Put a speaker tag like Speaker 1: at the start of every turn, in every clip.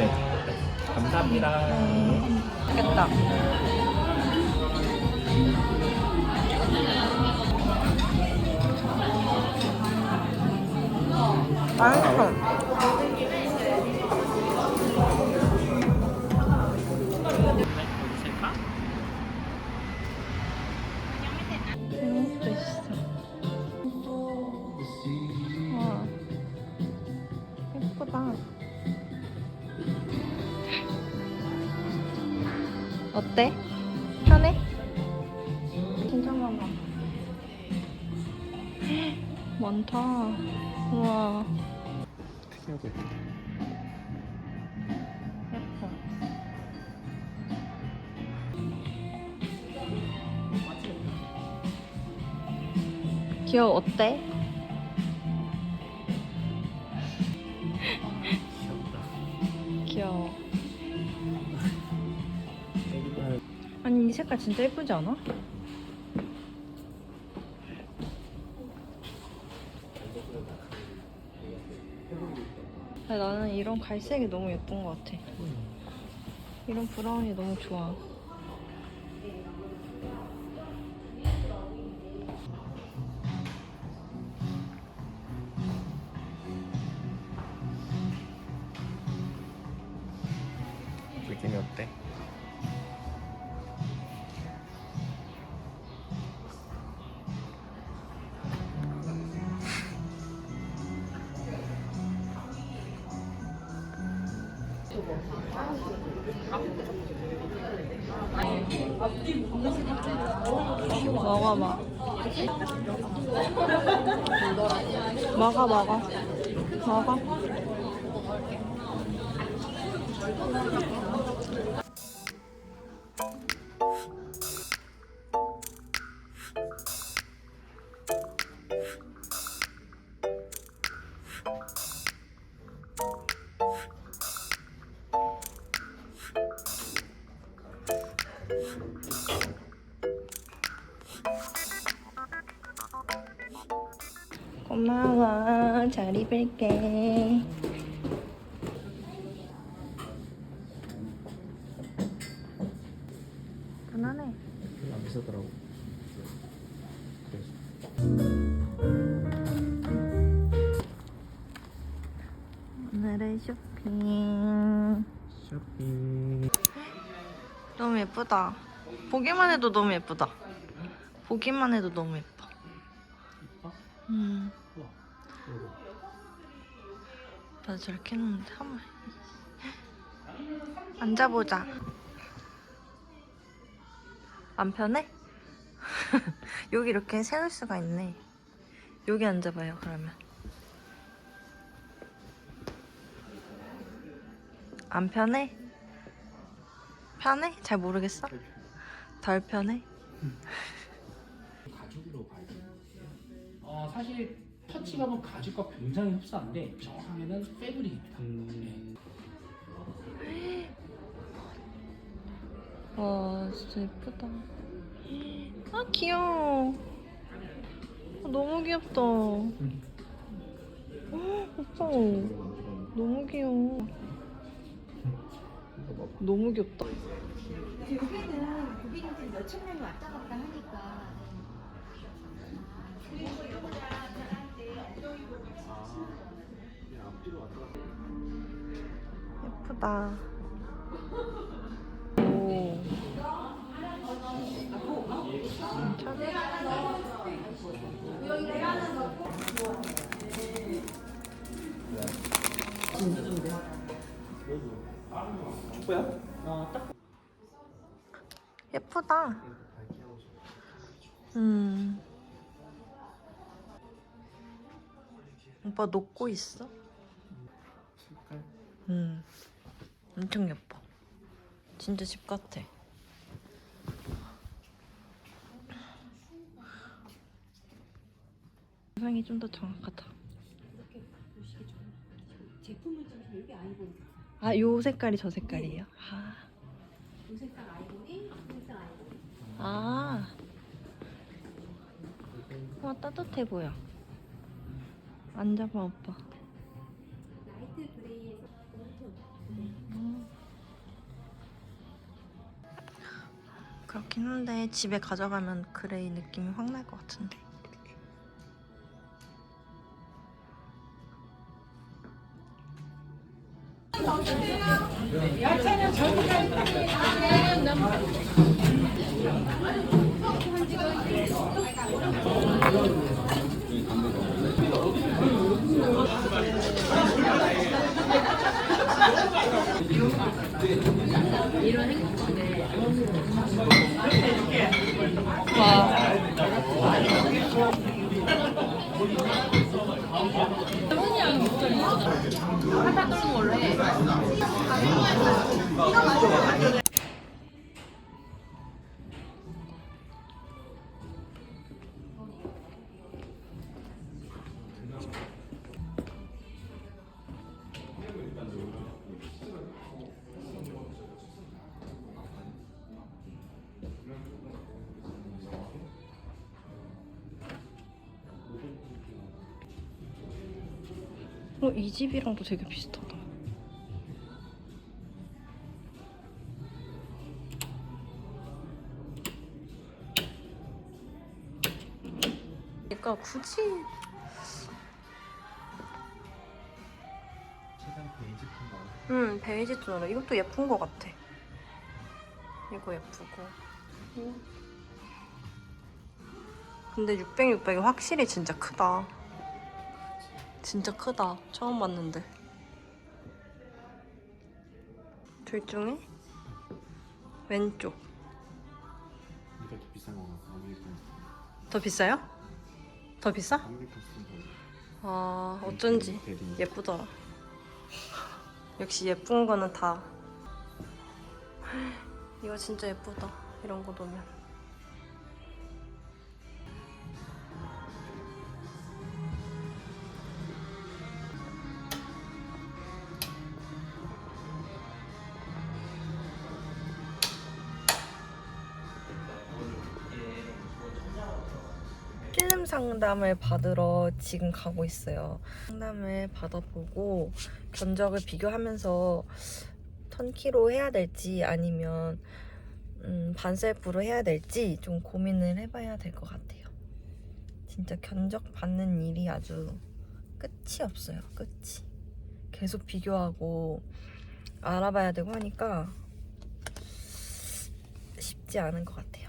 Speaker 1: 네. 감사합니다.
Speaker 2: 됐다. 맛있어. 어때? 편해? 괜찮아봐. 많다. 우와. 예뻐. 귀여워, 어때? 귀여워. 이 색깔 진짜 예쁘지 않아? 나는 이런 갈색이 너무 예쁜 것 같아. 이런 브라운이 너무 좋아. 먹어 봐. 먹어, 먹어. 먹어. 고마워. 잘 입을게. 편하네.
Speaker 1: 안 비싸더라고.
Speaker 2: 오늘의 쇼핑.
Speaker 1: 쇼핑.
Speaker 2: 너무 예쁘다. 보기만 해도 너무 예쁘다. 보기만 해도 너무 예뻐. 음. 나도 저렇게 했는데 한번 앉아보자. 안 편해? 여기 이렇게 세울 수가 있네. 여기 앉아봐요 그러면. 안 편해? 편해? 잘 모르겠어? 덜 편해?
Speaker 3: 가죽으로 돼요. 어, 사실 터치감은 가죽과 굉장히 흡사한데 정확하게는 패브릭입니다.
Speaker 1: 음.
Speaker 2: 와 진짜 예쁘다. 아 귀여워. 아, 너무 귀엽다. 헉, 오빠 너무 귀여워. 너무 귀엽다.
Speaker 4: 여기는 고객님들이 몇천 명이 왔다 갔다 하니까
Speaker 2: 괜찮아? 예쁘다. 음. 오빠 녹고 있어? 음. 엄청 예뻐. 진짜 집 같아. 영상이 좀 더 정확하다.
Speaker 4: 제품을 중에서 이게 아이보리
Speaker 2: 아, 요 색깔이 저 색깔이에요? 아.
Speaker 4: 이 색깔 아이보리, 이 색깔 아이보리
Speaker 2: 아. 와, 따뜻해 보여. 앉아봐, 오빠. 그렇긴 한데 집에 가져가면 그레이 느낌이 확 날 것 같은데. 와. 하다 떨는 걸로 해. 어, 이 집이랑도 되게 비슷하다. 그러니까 굳이
Speaker 1: 최대한 베이지 톤 나와.
Speaker 2: 응 베이지 톤으로 이것도 예쁜 것 같아. 이거 예쁘고. 근데 600, 600이 확실히 진짜 크다. 진짜 크다. 처음 봤는데. 둘 중에 왼쪽.
Speaker 1: 이게 더 비싼 거 같아.
Speaker 2: 더 비싸요? 더 비싸?
Speaker 1: 아메리칸 스탠다드.
Speaker 2: 아 어쩐지
Speaker 1: 대리.
Speaker 2: 예쁘더라. 역시 예쁜 거는 다. 이거 진짜 예쁘다. 이런 거 놓으면. 필름 상담을 받으러 지금 가고 있어요. 상담을 받아보고 견적을 비교하면서 턴키로 해야 될지 아니면 음, 반셀프로 해야 될지 좀 고민을 해봐야 될 것 같아요. 진짜 견적 받는 일이 아주 끝이 없어요. 끝이. 계속 비교하고 알아봐야 되고 하니까 쉽지 않은 것 같아요.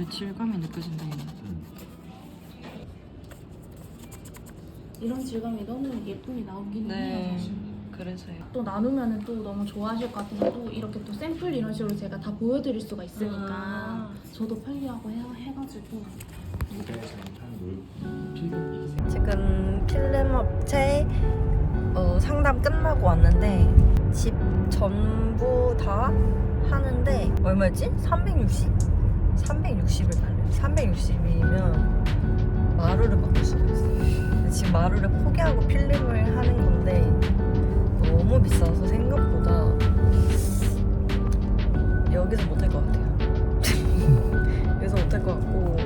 Speaker 2: 오 진짜 질감이 느껴진다 얘는.
Speaker 1: 응.
Speaker 5: 이런 질감이 너무 예쁘게 나오긴
Speaker 2: 네.
Speaker 5: 해요.
Speaker 2: 그래서요.
Speaker 5: 또 나누면은 또 너무 좋아하실 것 같아서 또 이렇게 또 샘플 이런 식으로 제가 다 보여드릴 수가 있으니까
Speaker 2: 아.
Speaker 5: 저도 편리하고 해,
Speaker 1: 무대 필름 이게
Speaker 2: 지금 필름 업체 어, 상담 끝나고 왔는데 집 전부 다 하는데 얼마였지? 360? 360을 달래. 360이면 마루를 바꿀 수가 있어. 근데 지금 마루를 포기하고 필름을 하는 건데 너무 비싸서 생각보다 여기서 못할 것 같아요. 여기서 못할 것 같고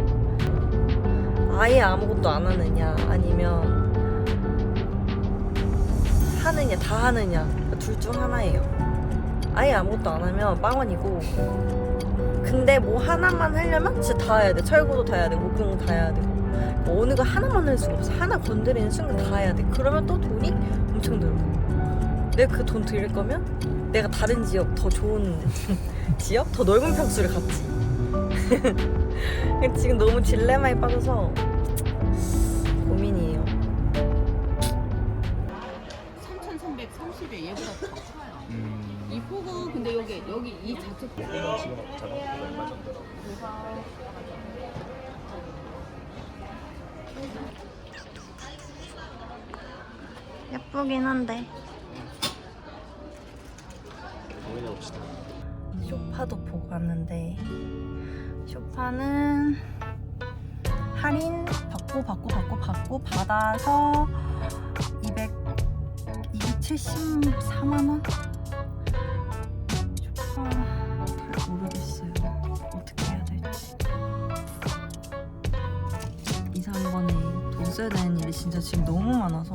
Speaker 2: 아예 아무것도 안 하느냐 아니면 하느냐 다 하느냐 둘 중 하나예요 아예 아무것도 안 하면 빵원이고 근데 뭐 하나만 하려면 진짜 다 해야 돼. 철거도 다 해야 돼. 목공도 다 해야 되고 뭐 어느 거 하나만 할 수가 없어. 하나 건드리는 순간 다 해야 돼. 그러면 또 돈이 엄청 들고 내가 그 돈 들일 거면 내가 다른 지역 더 좋은 지역? 더 넓은 평수를 갖지. 지금 너무 딜레마에 빠져서
Speaker 6: 3,330에 얘보다 더 커요.
Speaker 1: 음.
Speaker 6: 이 폭은 근데 여기 여기 이 자체 폭
Speaker 1: 지금 작업비가 얼마 정도라고?
Speaker 2: 예쁘긴 한데
Speaker 1: 고민해 봅시다.
Speaker 2: 쇼파도 보고 왔는데 쇼파는 할인 받고 받고 받고 받고 받아서 200 74만 원? 쇼파 잘 모르겠어요. 어떻게 해야 될지. 2, 3번에 돈 써야 되는 일이 진짜 지금 너무 많아서